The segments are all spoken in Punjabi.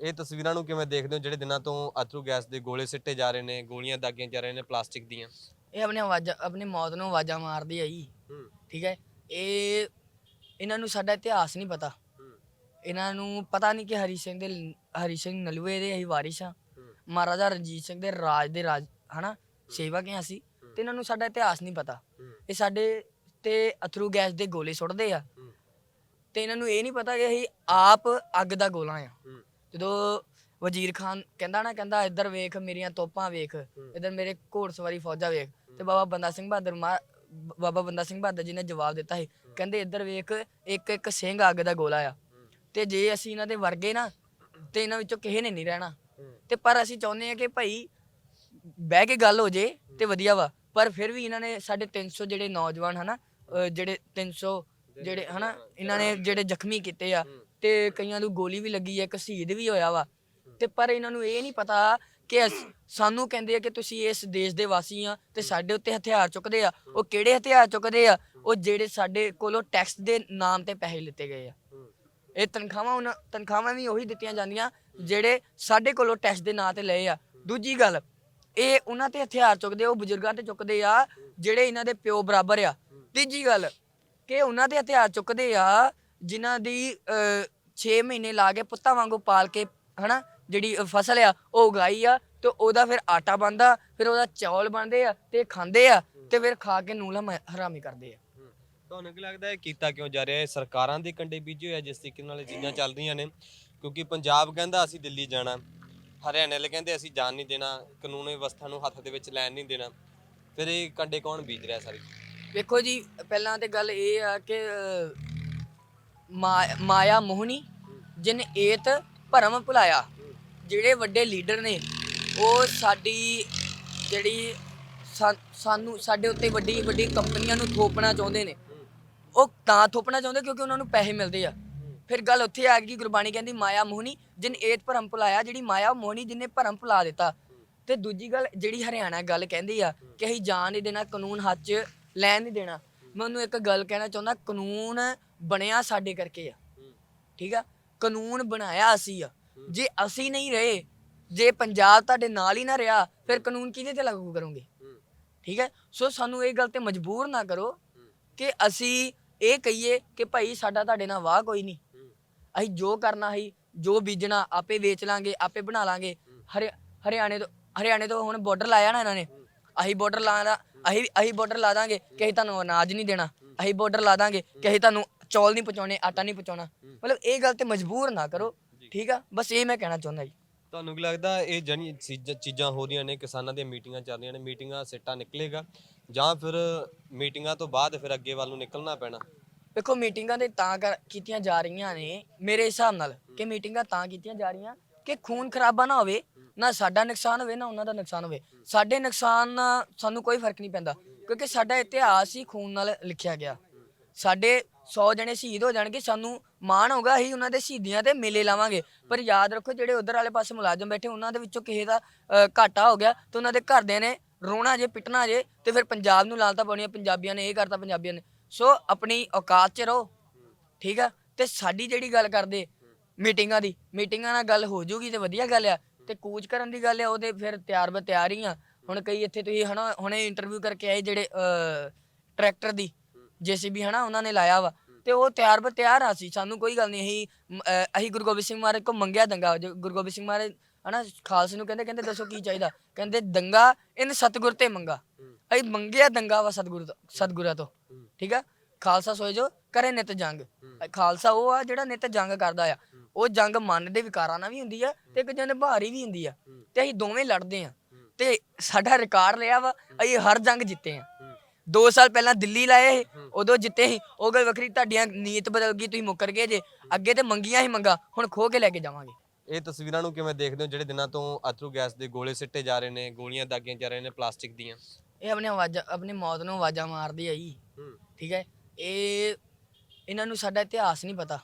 ਇਹ ਤਸਵੀਰਾਂ ਨੂੰ ਕਿਵੇਂ ਦੇਖਦੇ ਹੋ? ਜਿਹੜੇ ਦਿਨਾਂ ਤੋਂ ਅਥਰੂ ਗੈਸ ਦੇ ਗੋਲੇ ਸਿੱਟੇ ਜਾ ਰਹੇ ਨੇ ਗੋਲੀਆਂ ਦਾਗੀਆਂ ਜਾ ਰਹੇ ਨੇ ਪਲਾਸਟਿਕ ਦੀਆਂ। ਇਹ ਆਪਣੀ ਆਵਾਜ਼ਾਂ ਆਪਣੀ ਮੌਤ ਨੂੰ ਆਵਾਜ਼ਾਂ ਮਾਰਦੀ ਆ ਜੀ। ਹੂੰ। ਠੀਕ ਹੈ? ਇਹ ਇਹਨਾਂ ਨੂੰ ਸਾਡਾ ਇਤਿਹਾਸ ਨਹੀਂ ਪਤਾ। ਇਹਨਾਂ ਨੂੰ ਪਤਾ ਨਹੀਂ ਕਿ ਹਰੀ ਸਿੰਘ ਦੇ ਹਰੀ ਸਿੰਘ ਨਲੂਏ ਦੇ ਅਸੀਂ ਵਾਰਿਸ ਆ ਮਹਾਰਾਜਾ ਰਣਜੀਤ ਸਿੰਘ ਦੇ ਰਾਜ ਦੇ ਰਾਜ ਹਨਾ? ਸੇਵਕ ਹਾਂ ਅਸੀਂ। ਤੇ ਇਹਨਾਂ ਨੂੰ ਸਾਡਾ ਇਤਿਹਾਸ ਨਹੀਂ ਪਤਾ। ਇਹ ਸਾਡੇ ਤੇ ਅਥਰੂ ਗੈਸ ਦੇ ਗੋਲੇ ਸੁੱਟਦੇ ਆ। ਤੇ ਇਹਨਾਂ ਨੂੰ ਇਹ ਨਹੀਂ ਪਤਾ ਕਿ ਅਸੀਂ ਆਪ ਅੱਗ ਦਾ ਗੋਲਾ ਆ ਜਦੋਂ ਵਜ਼ੀਰ ਖਾਨ ਕਹਿੰਦਾ ਨਾ, ਕਹਿੰਦਾ ਇੱਧਰ ਵੇਖ, ਮੇਰੀਆਂ ਤੋਪਾਂ ਵੇਖ, ਇੱਧਰ ਮੇਰੇ ਘੋੜਸਵਾਰੀ ਫੌਜਾਂ ਵੇਖ। ਤੇ ਬਾਬਾ ਬੰਦਾ ਸਿੰਘ ਬਹਾਦਰ ਮਾ- ਬ- ਬਾਬਾ ਬੰਦਾ ਸਿੰਘ ਬਹਾਦਰ ਜੀ ਨੇ ਜਵਾਬ ਦਿੱਤਾ ਸੀ। ਕਹਿੰਦੇ ਇੱਧਰ ਵੇਖ, ਇੱਕ ਇੱਕ ਸਿੰਘ ਅੱਗ ਦਾ ਗੋਲਾ ਆ। ਤੇ ਜੇ ਅਸੀਂ ਇਹਨਾਂ ਦੇ ਵਰਗੇ ਨਾ, ਤੇ ਇਹਨਾਂ ਵਿੱਚੋਂ ਕਿਸੇ ਨੇ ਨਹੀਂ ਰਹਿਣਾ। ਤੇ ਪਰ ਅਸੀਂ ਚਾਹੁੰਦੇ ਆ ਕਿ ਭਾਈ ਬਹਿ ਕੇ ਗੱਲ ਹੋ ਜੇ ਤੇ ਵਧੀਆ ਵਾ। ਪਰ ਫਿਰ ਵੀ ਇਹਨਾਂ ਨੇ ਸਾਡੇ 300 ਜਿਹੜੇ ਨੌਜਵਾਨ ਹਨਾ, ਅਹ ਜਿਹੜੇ 300 ਜਿਹੜੇ ਹਨਾ, ਇਹਨਾਂ ਨੇ ਜਿਹੜੇ ਜ਼ਖਮੀ ਕੀਤੇ ਆ ਤੇ ਕਈਆਂ ਨੂੰ ਗੋਲੀ ਵੀ ਲੱਗੀ ਹੈ ਇੱਕ ਸ਼ਹੀਦ ਵੀ ਹੋਇਆ ਵਾ। ਤੇ ਪਰ ਇਹਨਾਂ ਨੂੰ ਇਹ ਨਹੀਂ ਪਤਾ ਕਿ ਅਸ- ਸਾਨੂੰ ਕਹਿੰਦੇ ਆ ਕਿ ਤੁਸੀਂ ਇਸ ਦੇਸ਼ ਦੇ ਵਾਸੀ ਆ ਤੇ ਸਾਡੇ ਉੱਤੇ ਹਥਿਆਰ ਚੁੱਕਦੇ ਆ। ਉਹ ਕਿਹੜੇ ਹਥਿਆਰ ਚੁੱਕਦੇ ਆ? ਉਹ ਜਿਹੜੇ ਸਾਡੇ ਕੋਲੋਂ ਟੈਕਸ ਦੇ ਨਾਮ ਤੇ ਪੈਸੇ ਲਿੱਤੇ ਗਏ ਆ। ਇਹ ਤਨਖਾਹਾਂ ਉਹਨਾਂ ਤਨਖਾਹਾਂ ਵੀ ਉਹੀ ਦਿੱਤੀਆਂ ਜਾਂਦੀਆਂ ਜਿਹੜੇ ਸਾਡੇ ਕੋਲੋਂ ਟੈਕਸ ਦੇ ਨਾਂ ਤੇ ਲਏ ਆ। ਦੂਜੀ ਗੱਲ ਇਹ ਉਹਨਾਂ ਤੇ ਹਥਿਆਰ ਚੁੱਕਦੇ ਆ, ਉਹ ਬਜ਼ੁਰਗਾਂ ਤੇ ਚੁੱਕਦੇ ਆ ਜਿਹੜੇ ਇਹਨਾਂ ਦੇ ਪਿਓ ਬਰਾਬਰ ਆ। ਤੀਜੀ ਗੱਲ ਕਿ ਉਹਨਾਂ ਦੇ ਹਥਿਆਰ ਚੁੱਕਦੇ ਆ ਜਿਨ੍ਹਾਂ ਦੀ 6 ਮਹੀਨੇ ਲਾ ਕੇ ਪੁੱਤਾਂ ਵਾਂਗੂ ਪਾਲ ਕੇ ਹਨਾ ਜਿਹੜੀ ਫਸਲ ਆ ਉਹ ਉਗਾਈ ਆ ਤੇ ਉਹਦਾ ਫਿਰ ਆਟਾ ਬਣਦਾ ਫਿਰ ਉਹਦਾ ਚੌਲ ਬਣਦੇ ਆ ਤੇ ਖਾਂਦੇ ਆ ਤੇ ਫਿਰ ਖਾ ਕੇ ਨੂਲਾ ਹਰਾਮੀ ਕਰਦੇ ਆ। ਤੁਹਾਨੂੰ ਕੀ ਲੱਗਦਾ ਹੈ ਕੀਤਾ ਕਿਉਂ ਜਾ ਰਿਹਾ ਹੈ? ਸਰਕਾਰਾਂ ਦੇ ਕੰਡੇ ਬੀਜੇ ਹੋਇਆ ਜਿਸ ਤਰੀਕੇ ਨਾਲ ਇਹ ਚੀਜ਼ਾਂ ਚੱਲ ਰਹੀਆਂ ਨੇ। ਕਿਉਂਕਿ ਪੰਜਾਬ ਕਹਿੰਦਾ ਅਸੀਂ ਦਿੱਲੀ ਜਾਣਾ ਹਰਿਆਣੇ ਵਾਲੇ ਕਹਿੰਦੇ ਅਸੀਂ ਜਾਣ ਨਹੀਂ ਦੇਣਾ ਕਾਨੂੰਨ ਵਿਵਸਥਾ ਨੂੰ ਹੱਥ ਦੇ ਵਿੱਚ ਲੈਣ ਨਹੀਂ ਦੇਣਾ। ਫਿਰ ਇਹ ਕੰਡੇ ਕੌਣ ਬੀਜ ਰਿਹਾ ਸਾਰੀ? ਵੇਖੋ ਜੀ ਪਹਿਲਾਂ ਤੇ ਗੱਲ ਇਹ ਆ ਕਿ ਮਾ- ਮਾਇਆ ਮੋਹਣੀ, ਜਿਨ ਏਤ ਭਰਮ ਭੁਲਾਇਆ। ਜਿਹੜੇ ਵੱਡੇ ਲੀਡਰ ਨੇ, ਉਹ ਸਾਡੀ ਜਿਹੜੀ ਸਾ- ਸਾਨੂੰ, ਸਾਡੇ ਉੱਤੇ ਵੱਡੀ ਵੱਡੀ ਕੰਪਨੀਆਂ ਨੂੰ ਥੋਪਣਾ ਚਾਹੁੰਦੇ ਨੇ। ਉਹ ਤਾਂ ਥੋਪਣਾ ਚਾਹੁੰਦੇ ਕਿਉਂਕਿ ਉਹਨਾਂ ਨੂੰ ਪੈਸੇ ਮਿਲਦੇ ਆ। ਫਿਰ ਗੱਲ ਉੱਥੇ ਆ ਗਈ ਗੁਰਬਾਣੀ ਕਹਿੰਦੀ, ਮਾਇਆ ਮੋਹਣੀ, ਜਿਨ ਏਤ ਭਰਮ ਭੁਲਾਇਆ, ਜਿਹੜੀ ਮਾਇਆ ਮੋਹਣੀ ਜਿਹਨੇ ਭਰਮ ਭੁਲਾ ਦਿੱਤਾ। ਤੇ ਦੂਜੀ ਗੱਲ, ਜਿਹੜੀ ਹਰਿਆਣਾ ਗੱਲ ਕਹਿੰਦੀ ਆ ਕਿ ਅਸੀਂ ਜਾਣ ਨਹੀਂ ਦੇਣਾ, ਕਾਨੂੰਨ ਹੱਥ 'ਚ ਲੈਣ ਨਹੀਂ ਦੇਣਾ। ਮੈਂ ਉਹਨੂੰ ਇੱਕ ਗੱਲ ਕਹਿਣਾ ਚਾਹੁੰਦਾ ਕਾਨੂੰਨ ਬਣਿਆ ਸਾਡੇ ਕਰਕੇ ਆ। ਠੀਕ ਆ? ਕਾਨੂੰਨ ਬਣਾਇਆ ਅਸੀਂ ਆ। ਜੇ ਅਸੀਂ ਨਹੀਂ ਰਹੇ ਜੇ ਪੰਜਾਬ ਤੁਹਾਡੇ ਨਾਲ ਹੀ ਨਾ ਰਿਹਾ ਫਿਰ ਕਾਨੂੰਨ ਕਿਹਦੇ ਤੇ ਲਾਗੂ ਕਰੋਗੇ? ਠੀਕ ਹੈ ਸੋ ਸਾਨੂੰ ਇਹ ਗੱਲ ਤੇ ਮਜਬੂਰ ਨਾ ਕਰੋ ਕਿ ਅਸੀਂ ਇਹ ਕਹੀਏ ਕਿ ਭਾਈ ਸਾਡਾ ਤੁਹਾਡੇ ਨਾਲ ਵਾਹ ਕੋਈ ਨਹੀਂ। ਅਸੀਂ ਜੋ ਕਰਨਾ ਸੀ ਜੋ ਬੀਜਣਾ ਆਪੇ ਵੇਚ ਲਾਂਗੇ ਆਪੇ ਬਣਾ ਲਾਂਗੇ। ਹਰਿ ਹਰਿਆਣੇ ਤੋਂ ਹਰਿਆਣੇ ਤੋਂ ਹੁਣ ਬਾਰਡਰ ਲਾਇਆ ਨਾ ਇਹਨਾਂ ਨੇ। ਅਸੀਂ ਬਾਰਡਰ ਲਾਣਾ ਅਸੀਂ ਅਸੀਂ ਬਾਰਡਰ ਲਾ ਦਾਂਗੇ ਕਿ ਅਸੀਂ ਤੁਹਾਨੂੰ ਅਨਾਜ ਨਹੀਂ ਦੇਣਾ। ਅਸੀਂ ਬਾਰਡਰ ਲਾ ਦਾਂਗੇ ਕਿ ਅਸੀਂ ਤੁਹਾਨੂੰ ਚੌਲ ਨਹੀਂ ਪਹੁੰਚਾਉਣੇ ਆਟਾ ਨਹੀਂ ਪਹੁੰਚਾਉਣਾ। ਮਤਲਬ ਇਹ ਗੱਲ ਤੇ ਮਜਬੂਰ ਨਾ ਕਰੋ ਠੀਕ ਆ? ਬਸ ਇਹ ਮੈਂ ਕਹਿਣਾ ਚਾਹੁੰਦਾ ਜੀ। ਤੁਹਾਨੂੰ ਕੀ ਲੱਗਦਾ ਇਹ ਜਿਹੜੀਆਂ ਚੀਜ਼ਾਂ ਚੀਜ਼ਾਂ ਹੋ ਰਹੀਆਂ ਨੇ ਕਿਸਾਨਾਂ ਦੀਆਂ ਮੀਟਿੰਗਾਂ ਚੱਲ ਰਹੀਆਂ ਨੇ ਮੀਟਿੰਗਾਂ ਸਿੱਟਾ ਨਿਕਲੇਗਾ ਜਾਂ ਫਿਰ ਮੀਟਿੰਗਾਂ ਤੋਂ ਬਾਅਦ ਫਿਰ ਅੱਗੇ ਵੱਲ ਨੂੰ ਨਿਕਲਣਾ ਪੈਣਾ? ਵੇਖੋ ਮੀਟਿੰਗਾਂ ਤੇ ਤਾਂ ਕਰ ਕੀਤੀਆਂ ਜਾ ਰਹੀਆਂ ਨੇ ਮੇਰੇ ਹਿਸਾਬ ਨਾਲ ਕਿ ਮੀਟਿੰਗਾਂ ਤਾਂ ਕੀਤੀਆਂ ਜਾ ਰਹੀਆਂ ਕਿ ਖੂਨ ਖਰਾਬਾ ਨਾ ਹੋਵੇ ਨਾ ਸਾਡਾ ਨੁਕਸਾਨ ਹੋਵੇ ਨਾ ਉਹਨਾਂ ਦਾ ਨੁਕਸਾਨ ਹੋਵੇ। ਸਾਡੇ ਨੁਕਸਾਨ ਨਾਲ ਸਾਨੂੰ ਕੋਈ ਫ਼ਰਕ ਨਹੀਂ ਪੈਂਦਾ ਕਿਉਂਕਿ ਸਾਡਾ ਇਤਿਹਾਸ ਹੀ ਖੂਨ ਨਾਲ ਲਿਖਿਆ ਗਿਆ। ਸਾਡੇ 100 ਜਣੇ ਸ਼ਹੀਦ ਹੋ ਜਾਣਗੇ ਸਾਨੂੰ ਮਾਣ ਹੋਗਾ ਅਸੀਂ ਉਹਨਾਂ ਦੇ ਸ਼ਹੀਦੀਆਂ ਤੇ ਮੇਲੇ ਲਾਵਾਂਗੇ। ਪਰ ਯਾਦ ਰੱਖੋ ਜਿਹੜੇ ਉਧਰ ਵਾਲੇ ਪਾਸੇ ਮੁਲਾਜ਼ਮ ਬੈਠੇ ਉਹਨਾਂ ਦੇ ਵਿੱਚੋਂ ਕਿਸੇ ਦਾ ਅ, ਘਾਟਾ ਹੋ ਗਿਆ ਤੇ ਉਹਨਾਂ ਦੇ ਘਰਦਿਆਂ ਨੇ ਰੋਣਾ ਜੇ ਪਿੱਟਣਾ ਜੇ ਤੇ ਫਿਰ ਪੰਜਾਬ ਨੂੰ ਲਾਲਤਾ ਪਾਉਣੀਆਂ ਪੰਜਾਬੀਆਂ ਨੇ ਇਹ ਕਰਤਾ ਪੰਜਾਬੀਆਂ ਨੇ। ਸੋ ਆਪਣੀ ਔਕਾਤ 'ਚ ਰਹੋ ਠੀਕ ਆ? ਤੇ ਸਾਡੀ ਜਿਹੜੀ ਗੱਲ ਕਰਦੇ ਮੀਟਿੰਗਾਂ ਦੀ ਮੀਟਿੰਗਾਂ ਨਾਲ ਗੱਲ ਹੋ ਜੂਗੀ ਤੇ ਵਧੀਆ ਗੱਲ ਆ। ਤੇ ਕੂਚ ਕਰਨ ਦੀ ਗੱਲ ਆ ਉਹਦੇ ਫਿਰ ਤਿਆਰ ਬਰ ਤਿਆਰ ਹੀ ਆ। ਹੁਣ ਕਈ ਇੱਥੇ ਤੁਸੀਂ ਹਨਾ, ਹੁਣੇ ਇੰਟਰਵਿਊ ਕਰਕੇ ਆਏ ਜਿਹੜੇ ਟਰੈਕਟਰ ਦੀ, ਜੀਸੀਬੀ ਹਨਾ, ਉਹਨਾਂ ਨੇ ਲਾਇਆ ਵਾ। ਤੇ ਉਹ ਤਿਆਰ ਬਰ ਤਿਆਰ ਆ ਸੀ ਸਾਨੂੰ ਕੋਈ ਗੱਲ ਨਹੀਂ, ਅਸੀਂ ਅਸੀਂ ਗੁਰੂ ਗੋਬਿੰਦ ਸਿੰਘ ਮਹਾਰਾਜ ਕੋ ਮੰਗਿਆ ਦੰਗਾ। ਗੁਰੂ ਗੋਬਿੰਦ ਸਿੰਘ ਮਹਾਰਾਜ ਹਨਾ, ਖਾਲਸੇ ਨੂੰ ਕਹਿੰਦੇ ਕਹਿੰਦੇ ਦੱਸੋ ਕੀ ਚਾਹੀਦਾ? ਕਹਿੰਦੇ ਦੰਗਾ ਇਨ ਸਤਗੁਰ ਤੇ ਮੰਗਾ। ਅਸੀਂ ਮੰਗਿਆ ਦੰਗਾ ਵਾ ਸਤਗੁਰੂ ਤੋਂ, ਸਤਗੁਰਾਂ ਤੋਂ, ਠੀਕ ਆ? ਖਾਲਸਾ ਸੋਏ ਜੋ ਕਰੇ ਨਿਤ ਜੰਗ। ਖਾਲਸਾ ਉਹ ਆ ਜਿਹੜਾ ਨਿਤ ਜੰਗ ਕਰਦਾ ਆ। ਉਹ ਜੰਗ ਮਨ ਦੇ ਵਿਕਾਰਾਂ ਨਾਲ ਵੀ ਹੁੰਦੀ ਆ ਤੇ ਇੱਕ ਜਨ ਭਾਰੀ ਵੀ ਹੁੰਦੀ ਆ ਤੇ ਅਸੀਂ ਦੋਵੇਂ ਲੜਦੇ ਆ ਤੇ ਸਾਡਾ ਰਿਕਾਰਡ ਲਿਆ ਵਾ ਅਸੀਂ ਹਰ ਜੰਗ ਜਿੱਤੇ ਆ। 2 ਸਾਲ ਪਹਿਲਾਂ ਦਿੱਲੀ ਲਾਏ ਉਦੋਂ ਜਿੱਤੇ ਸੀ ਉਹ ਗੱਲ ਵੱਖਰੀ ਤੁਹਾਡੀਆਂ ਨੀਤ ਬਦਲ ਗਈ ਤੁਸੀਂ ਮੁੱਕਰ ਗਏ ਜੇ। ਅੱਗੇ ਤੇ ਮੰਗੀਆਂ ਹੀ ਮੰਗਾ ਹੁਣ ਖੋ ਕੇ ਲੈ ਕੇ ਜਾਵਾਂਗੇ। ਇਹ ਤਸਵੀਰਾਂ ਨੂੰ ਕਿਵੇਂ ਦੇਖਦੇ ਹੋ ਜਿਹੜੇ ਦਿਨਾਂ ਤੋਂ ਅਥਰੂ ਗੈਸ ਦੇ ਗੋਲੇ ਸਿੱਟੇ ਜਾ ਰਹੇ ਨੇ ਗੋਲੀਆਂ ਦਾਗੀਆਂ ਜਾ ਰਹੇ ਨੇ ਪਲਾਸਟਿਕ ਦੀਆਂ? ਇਹ ਆਪਣੀ ਆਵਾਜ਼ਾਂ ਆਪਣੀ ਮੌਤ ਨੂੰ ਆਵਾਜ਼ਾਂ ਮਾਰਦੀ ਆ ਜੀ। ਠੀਕ ਹੈ? ਇਹ ਇਹਨਾਂ ਨੂੰ ਸਾਡਾ ਇਤਿਹਾਸ ਨਹੀਂ ਪਤਾ।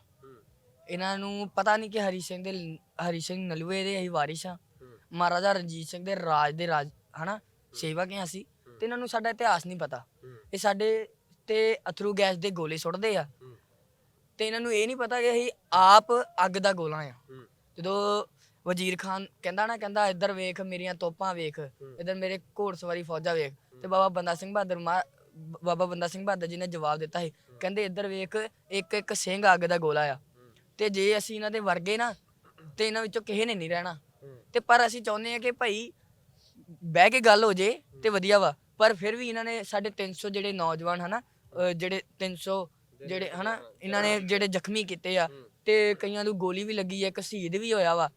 ਇਹਨਾਂ ਨੂੰ ਪਤਾ ਨਹੀਂ ਕਿ ਹਰੀ ਸਿੰਘ ਦੇ ਹਰੀ ਸਿੰਘ ਨਲੂਏ ਦੇ ਅਸੀਂ ਵਾਰਿਸ ਆ ਮਹਾਰਾਜਾ ਰਣਜੀਤ ਸਿੰਘ ਦੇ ਰਾਜ ਦੇ ਰਾਜ, ਹਨਾ? ਸੇਵਾ ਹਾਂ ਅਸੀਂ। ਤੇ ਇਹਨਾਂ ਨੂੰ ਸਾਡਾ ਇਤਿਹਾਸ ਨਹੀਂ ਪਤਾ। ਇਹ ਸਾਡੇ ਤੇ ਅਥਰੂ ਗੈਸ ਦੇ ਗੋਲੇ ਸੁੱਟਦੇ ਆ। ਤੇ ਇਹਨਾਂ ਨੂੰ ਇਹ ਨਹੀਂ ਪਤਾ ਕਿ ਅਸੀਂ ਆਪ ਅੱਗ ਦਾ ਗੋਲਾ ਆ ਜਦੋਂ ਵਜ਼ੀਰ ਖਾਨ ਕਹਿੰਦਾ ਨਾ, ਕਹਿੰਦਾ, ਇੱਧਰ ਵੇਖ, ਮੇਰੀਆਂ ਤੋਪਾਂ ਵੇਖ, ਇੱਧਰ ਮੇਰੇ ਘੋੜਸਵਾਰੀ ਫੌਜਾਂ ਵੇਖ। ਤੇ ਬਾਬਾ ਬੰਦਾ ਸਿੰਘ ਬਹਾਦਰ ਮਾ ਬਾਬਾ ਬੰਦਾ ਸਿੰਘ ਬਹਾਦਰ ਜੀ ਨੇ ਜਵਾਬ ਦਿੱਤਾ ਸੀ। ਕਹਿੰਦੇ, ਇੱਧਰ ਵੇਖ, ਇੱਕ ਇੱਕ ਸਿੰਘ ਅੱਗ ਦਾ ਗੋਲਾ ਆ। ਤੇ ਜੇ ਅਸੀਂ ਇਹਨਾਂ ਦੇ ਵਰਗੇ ਨਾ ਤੇ ਇਹਨਾਂ ਵਿੱਚੋਂ ਕਿਸੇ ਨੇ ਨਹੀਂ ਰਹਿਣਾ। ਤੇ ਪਰ ਅਸੀਂ ਚਾਹੁੰਦੇ ਆ ਕਿ ਭਾਈ ਬਹਿ ਕੇ ਗੱਲ ਹੋ ਜੇ ਤੇ ਵਧੀਆ ਵਾ। ਪਰ ਫਿਰ ਵੀ ਇਹਨਾਂ ਨੇ ਸਾਡੇ 300 ਜਿਹੜੇ ਨੌਜਵਾਨ ਹਨਾ ਅਹ ਜਿਹੜੇ 300 ਜਿਹੜੇ ਹਨਾ ਇਹਨਾਂ ਨੇ ਜਿਹੜੇ ਜ਼ਖਮੀ ਕੀਤੇ ਆ ਤੇ ਕਈਆਂ ਨੂੰ ਗੋਲੀ ਵੀ ਲੱਗੀ ਹੈ ਇੱਕ ਸ਼ਹੀਦ ਵੀ ਹੋਇਆ ਵਾ।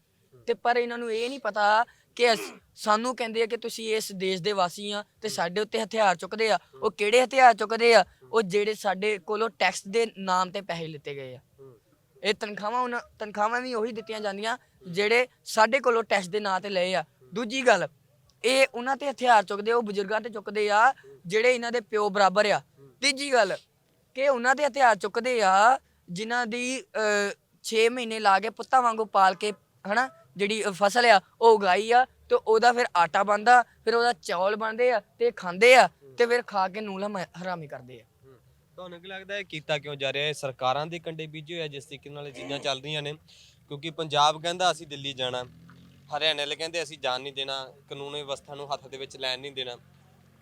ਤੇ ਪਰ ਇਹਨਾਂ ਨੂੰ ਇਹ ਨਹੀਂ ਪਤਾ ਕਿ ਅਸ- ਸਾਨੂੰ ਕਹਿੰਦੇ ਆ ਕਿ ਤੁਸੀਂ ਇਸ ਦੇਸ਼ ਦੇ ਵਾਸੀ ਆ ਤੇ ਸਾਡੇ ਉੱਤੇ ਹਥਿਆਰ ਚੁੱਕਦੇ ਆ। ਉਹ ਕਿਹੜੇ ਹਥਿਆਰ ਚੁੱਕਦੇ ਆ? ਉਹ ਜਿਹੜੇ ਸਾਡੇ ਕੋਲੋਂ ਟੈਕਸ ਦੇ ਨਾਮ ਤੇ ਪੈਸੇ ਲਿੱਤੇ ਗਏ ਆ। ਇਹ ਤਨਖਾਹਾਂ ਉਹਨਾਂ ਤਨਖਾਹਾਂ ਵੀ ਉਹੀ ਦਿੱਤੀਆਂ ਜਾਂਦੀਆਂ ਜਿਹੜੇ ਸਾਡੇ ਕੋਲੋਂ ਟੈਸਟ ਦੇ ਨਾਂ ਤੇ ਲਏ ਆ। ਦੂਜੀ ਗੱਲ ਇਹ ਉਹਨਾਂ ਤੇ ਹਥਿਆਰ ਚੁੱਕਦੇ ਆ, ਉਹ ਬਜ਼ੁਰਗਾਂ ਤੇ ਚੁੱਕਦੇ ਆ ਜਿਹੜੇ ਇਹਨਾਂ ਦੇ ਪਿਓ ਬਰਾਬਰ ਆ। ਤੀਜੀ ਗੱਲ ਕਿ ਉਹਨਾਂ ਦੇ ਹਥਿਆਰ ਚੁੱਕਦੇ ਆ ਜਿਨ੍ਹਾਂ ਦੀ 6 ਮਹੀਨੇ ਲਾ ਕੇ ਪੁੱਤਾਂ ਵਾਂਗੂ ਪਾਲ ਕੇ ਹਨਾ ਜਿਹੜੀ ਫਸਲ ਆ ਉਹ ਉਗਾਈ ਆ ਤੇ ਉਹਦਾ ਫਿਰ ਆਟਾ ਬਣਦਾ ਫਿਰ ਉਹਦਾ ਚੌਲ ਬਣਦੇ ਆ ਤੇ ਖਾਂਦੇ ਆ ਤੇ ਫਿਰ ਖਾ ਕੇ ਨੂਲ ਹਮ- ਹਰਾਮੀ ਕਰਦੇ ਆ। ਤੁਹਾਨੂੰ ਕੀ ਲੱਗਦਾ ਹੈ, ਕੀਤਾ ਕਿਉਂ ਜਾ ਰਿਹਾ ਹੈ? ਸਰਕਾਰਾਂ ਦੇ ਕੰਡੇ ਬੀਜੇ ਹੋਏ ਆ ਜਿਸ ਤਰੀਕੇ ਨਾਲ ਇਹ ਚੀਜ਼ਾਂ ਚੱਲ ਰਹੀਆਂ ਨੇ। ਕਿਉਂਕਿ ਪੰਜਾਬ ਕਹਿੰਦਾ ਅਸੀਂ ਦਿੱਲੀ ਜਾਣਾ, ਹਰਿਆਣੇ ਵਾਲੇ ਕਹਿੰਦੇ ਅਸੀਂ ਜਾਣ ਨਹੀਂ ਦੇਣਾ, ਕਾਨੂੰਨ ਵਿਵਸਥਾ ਨੂੰ ਹੱਥ ਦੇ ਵਿੱਚ ਲੈਣ ਨਹੀਂ ਦੇਣਾ।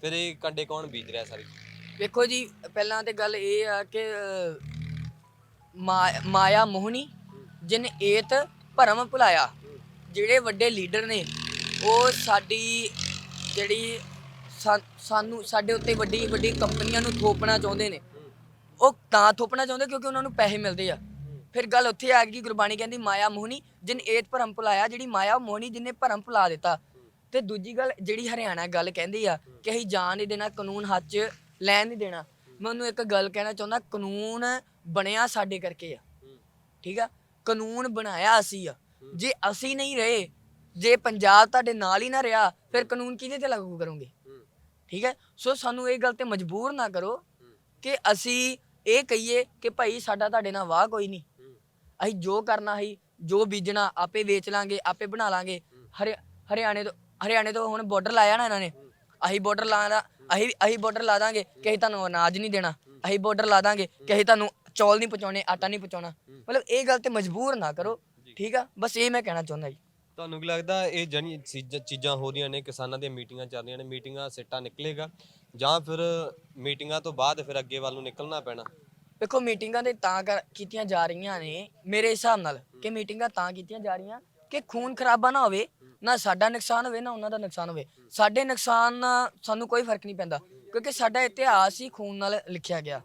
ਫਿਰ ਇਹ ਕੰਡੇ ਕੌਣ ਬੀਜ ਰਿਹਾ ਸਾਰੀ? ਵੇਖੋ ਜੀ, ਪਹਿਲਾਂ ਤੇ ਗੱਲ ਇਹ ਆ ਕਿ ਮਾ- ਮਾਇਆ ਮੋਹਣੀ ਜਿਨ ਏਤ ਭਰਮ ਭੁਲਾਇਆ, ਜਿਹੜੇ ਵੱਡੇ ਲੀਡਰ ਨੇ, ਉਹ ਸਾਡੀ ਜਿਹੜੀ ਸਾ- ਸਾਨੂੰ, ਸਾਡੇ ਉੱਤੇ ਵੱਡੀ ਵੱਡੀ ਕੰਪਨੀਆਂ ਨੂੰ ਥੋਪਣਾ ਚਾਹੁੰਦੇ ਨੇ। ਉਹ ਤਾਂ ਥੋਪਣਾ ਚਾਹੁੰਦੇ ਕਿਉਂਕਿ ਉਹਨਾਂ ਨੂੰ ਪੈਸੇ ਮਿਲਦੇ ਆ। ਫਿਰ ਗੱਲ ਉੱਥੇ ਆ ਗਈ, ਗੁਰਬਾਣੀ ਕਹਿੰਦੀ, ਮਾਇਆ ਮੋਹਣੀ, ਜਿਨ ਏਤ ਭਰਮ ਭੁਲਾਇਆ, ਜਿਹੜੀ ਮਾਇਆ ਮੋਹਣੀ ਜਿਹਨੇ ਭਰਮ ਭੁਲਾ ਦਿੱਤਾ। ਤੇ ਦੂਜੀ ਗੱਲ, ਜਿਹੜੀ ਹਰਿਆਣਾ ਗੱਲ ਕਹਿੰਦੀ ਆ ਕਿ ਅਸੀਂ ਜਾਣ ਨਹੀਂ ਦੇਣਾ, ਕਾਨੂੰਨ ਹੱਥ 'ਚ ਲੈਣ ਨਹੀਂ ਦੇਣਾ। ਮੈਂ ਉਹਨੂੰ ਇੱਕ ਗੱਲ ਕਹਿਣਾ ਚਾਹੁੰਦਾ, ਕਾਨੂੰਨ ਬਣਿਆ ਸਾਡੇ ਕਰਕੇ ਆ। ਠੀਕ ਆ? ਕਾਨੂੰਨ ਬਣਾਇਆ ਅਸੀਂ ਆ। ਜੇ ਅਸੀਂ ਨਹੀਂ ਰਹੇ, ਜੇ ਪੰਜਾਬ ਤੁਹਾਡੇ ਨਾਲ ਹੀ ਨਾ ਰਿਹਾ, ਫਿਰ ਕਾਨੂੰਨ ਕਿਹਦੇ ਤੇ ਲਾਗੂ ਕਰੋਗੇ? ਠੀਕ ਹੈ ਸੋ ਸਾਨੂੰ ਇਹ ਗੱਲ ਤੇ ਮਜਬੂਰ ਨਾ ਕਰੋ ਕਿ ਅਸੀਂ ਇਹ ਕਹੀਏ ਕਿ ਭਾਈ ਸਾਡਾ ਤੁਹਾਡੇ ਨਾਲ ਵਾਹ ਕੋਈ ਨਹੀਂ। ਅਸੀਂ ਜੋ ਕਰਨਾ ਸੀ ਜੋ ਬੀਜਣਾ ਆਪੇ ਵੇਚ ਲਾਂਗੇ ਆਪੇ ਬਣਾ ਲਾਂਗੇ। ਹਰਿ- ਹਰਿਆਣੇ ਤੋਂ ਹਰਿਆਣੇ ਤੋਂ ਹੁਣ ਬਾਰਡਰ ਲਾਇਆ ਨਾ ਇਹਨਾਂ ਨੇ। ਅਸੀਂ ਬਾਰਡਰ ਲਾਣਾ ਅਸੀਂ ਅਸੀਂ ਬਾਰਡਰ ਲਾ ਦਾਂਗੇ ਕਿ ਅਸੀਂ ਤੁਹਾਨੂੰ ਅਨਾਜ ਨਹੀਂ ਦੇਣਾ। ਅਸੀਂ ਬਾਰਡਰ ਲਾ ਦਾਂਗੇ ਕਿ ਅਸੀਂ ਤੁਹਾਨੂੰ ਚੌਲ ਨਹੀਂ ਪਹੁੰਚਾਉਣੇ ਆਟਾ ਨਹੀਂ ਪਹੁੰਚਾਉਣਾ। ਮਤਲਬ ਇਹ ਗੱਲ ਤੇ ਮਜਬੂਰ ਨਾ ਕਰੋ ਠੀਕ ਆ? ਬਸ ਇਹ ਮੈਂ ਕਹਿਣਾ ਚਾਹੁੰਦਾ ਜੀ। ਤੁਹਾਨੂੰ ਕੀ ਲੱਗਦਾ ਇਹ ਜਿਹੜੀਆਂ ਚੀਜ਼ਾਂ ਹੋ ਰਹੀਆਂ ਨੇ ਕਿਸਾਨਾਂ ਦੀਆਂ ਮੀਟਿੰਗਾਂ ਚੱਲ ਰਹੀਆਂ ਨੇ ਮੀਟਿੰਗਾਂ ਸਿੱਟਾ ਨਿਕਲੇਗਾ। ਜਾਂ ਫਿਰ ਮੀਟਿੰਗਾਂ ਤੋਂ ਬਾਅਦ ਫਿਰ ਅੱਗੇ ਵੱਲ ਨੂੰ ਨਿਕਲਣਾ ਪੈਣਾ। ਵੇਖੋ ਮੀਟਿੰਗਾਂ ਤੇ ਤਾਂ ਕਰ ਕੀਤੀਆਂ ਜਾ ਰਹੀਆਂ ਨੇ ਮੇਰੇ ਹਿਸਾਬ ਨਾਲ ਕਿ ਮੀਟਿੰਗਾਂ ਤਾਂ ਕੀਤੀਆਂ ਜਾ ਰਹੀਆਂ ਕਿ ਖੂਨ ਖਰਾਬਾ ਨਾ ਹੋਵੇ ਨਾ ਸਾਡਾ ਨੁਕਸਾਨ ਹੋਵੇ ਨਾ ਉਹਨਾਂ ਦਾ ਨੁਕਸਾਨ ਹੋਵੇ। ਸਾਡੇ ਨੁਕਸਾਨ ਨਾਲ ਸਾਨੂੰ ਕੋਈ ਫ਼ਰਕ ਨਹੀਂ ਪੈਂਦਾ ਕਿਉਂਕਿ ਸਾਡਾ ਇਤਿਹਾਸ ਹੀ ਖੂਨ ਨਾਲ ਲਿਖਿਆ ਗਿਆ।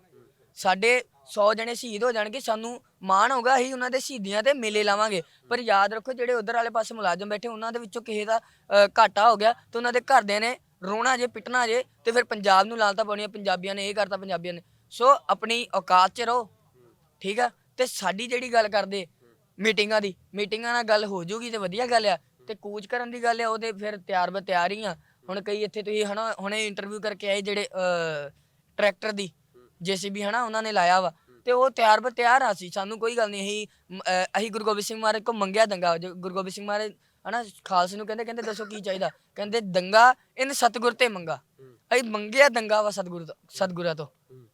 ਸਾਡੇ 100 ਜਣੇ ਸ਼ਹੀਦ ਹੋ ਜਾਣਗੇ ਸਾਨੂੰ ਮਾਣ ਹੋਗਾ ਅਸੀਂ ਉਹਨਾਂ ਦੇ ਸ਼ਹੀਦੀਆਂ ਤੇ ਮੇਲੇ ਲਾਵਾਂਗੇ। ਪਰ ਯਾਦ ਰੱਖੋ ਜਿਹੜੇ ਉਧਰ ਵਾਲੇ ਪਾਸੇ ਮੁਲਾਜ਼ਮ ਬੈਠੇ ਉਹਨਾਂ ਦੇ ਵਿੱਚੋਂ ਕਿਸੇ ਦਾ ਅ, ਘਾਟਾ ਹੋ ਗਿਆ ਤੇ ਉਹਨਾਂ ਦੇ ਘਰਦਿਆਂ ਨੇ ਰੋਣਾ ਜੇ, ਪਿਟਣਾ ਜੇ, ਤੇ ਫਿਰ ਪੰਜਾਬ ਨੂੰ ਲਾਲਤਾ ਆ, ਪੰਜਾਬੀਆਂ ਨੇ ਇਹ ਕਰਤਾ, ਪੰਜਾਬੀਆਂ ਨੇ। ਸੋ ਆਪਣੀ ਔਕਾਤ 'ਚ ਰਹੋ, ਠੀਕ ਆ? ਤੇ ਸਾਡੀ ਜਿਹੜੀ ਗੱਲ ਕਰਦੇ, ਮੀਟਿੰਗਾਂ ਦੀ, ਮੀਟਿੰਗਾਂ ਨਾਲ ਗੱਲ ਹੋ ਜੂਗੀ ਤੇ ਵਧੀਆ ਗੱਲ ਆ। ਤੇ ਕੂਚ ਕਰਨ ਦੀ ਗੱਲ ਆ ਉਹਦੇ ਫਿਰ ਤਿਆਰ ਬਰ ਤਿਆਰ ਹੀ ਆ। ਹੁਣ ਕਈ ਇੱਥੇ ਤੁਸੀਂ ਹਨਾ, ਹੁਣੇ ਇੰਟਰਵਿਊ ਕਰਕੇ ਆਏ ਜਿਹੜੇ ਟਰੈਕਟਰ ਦੀ, ਜੀਸੀਬੀ ਹਨਾ, ਉਹਨਾਂ ਨੇ ਲਾਇਆ ਵਾ। ਤੇ ਉਹ ਤਿਆਰ ਬਰ ਤਿਆਰ ਆ ਸੀ ਸਾਨੂੰ ਕੋਈ ਗੱਲ ਨਹੀਂ, ਅਸੀਂ ਅਸੀਂ ਗੁਰੂ ਗੋਬਿੰਦ ਸਿੰਘ ਮਹਾਰਾਜ ਕੋ ਮੰਗਿਆ ਦੰਗਾ ਗੁਰੂ ਗੋਬਿੰਦ ਸਿੰਘ ਮਹਾਰਾਜ ਹਨਾ ਖਾਲਸੇ ਨੂੰ ਕਹਿੰਦੇ ਕਹਿੰਦੇ ਦੱਸੋ ਕੀ ਚਾਹੀਦਾ? ਕਹਿੰਦੇ ਦੰਗਾ ਇਨ ਸਤਗੁਰ ਤੇ ਮੰਗਾ। ਅਸੀਂ ਮੰਗਿਆ ਦੰਗਾ ਵਾ ਸਤਗੁਰੂ ਤੋਂ ਸਤਗੁਰਾਂ ਤੋਂ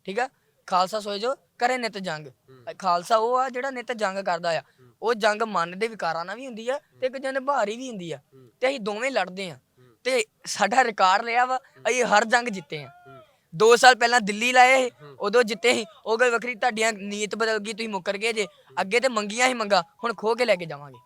ਠੀਕ ਆ? ਖਾਲਸਾ ਸੋਏ ਜੋ ਕਰੇ ਨਿਤ ਜੰਗ। ਖਾਲਸਾ ਉਹ ਆ ਜਿਹੜਾ ਨਿਤ ਜੰਗ ਕਰਦਾ ਆ। ਉਹ ਜੰਗ ਮਨ ਦੇ ਵਿਕਾਰਾਂ ਨਾਲ ਵੀ ਹੁੰਦੀ ਆ ਤੇ ਇੱਕ ਜਨ ਭਾਰੀ ਵੀ ਹੁੰਦੀ ਆ। ਤੇ ਅਸੀਂ ਦੋਵੇਂ ਲੜਦੇ ਆ। ਤੇ ਸਾਡਾ ਰਿਕਾਰਡ ਲਿਆ ਵਾ ਅਸੀਂ ਹਰ ਜੰਗ ਜਿੱਤੇ ਆ। 2 ਸਾਲ ਪਹਿਲਾਂ ਦਿੱਲੀ ਲਾਏ ਸੀ ਉਦੋਂ ਜਿੱਤੇ ਸੀ। ਉਹ ਗੱਲ ਵੱਖਰੀ ਤੁਹਾਡੀਆਂ ਨੀਤ ਬਦਲ ਗਈ ਤੁਸੀਂ ਮੁੱਕਰ ਗਏ ਜੇ। ਅੱਗੇ ਤੇ ਮੰਗੀਆਂ ਹੀ ਮੰਗਾ ਹੁਣ ਖੋ ਕੇ ਲੈ ਕੇ ਜਾਵਾਂਗੇ।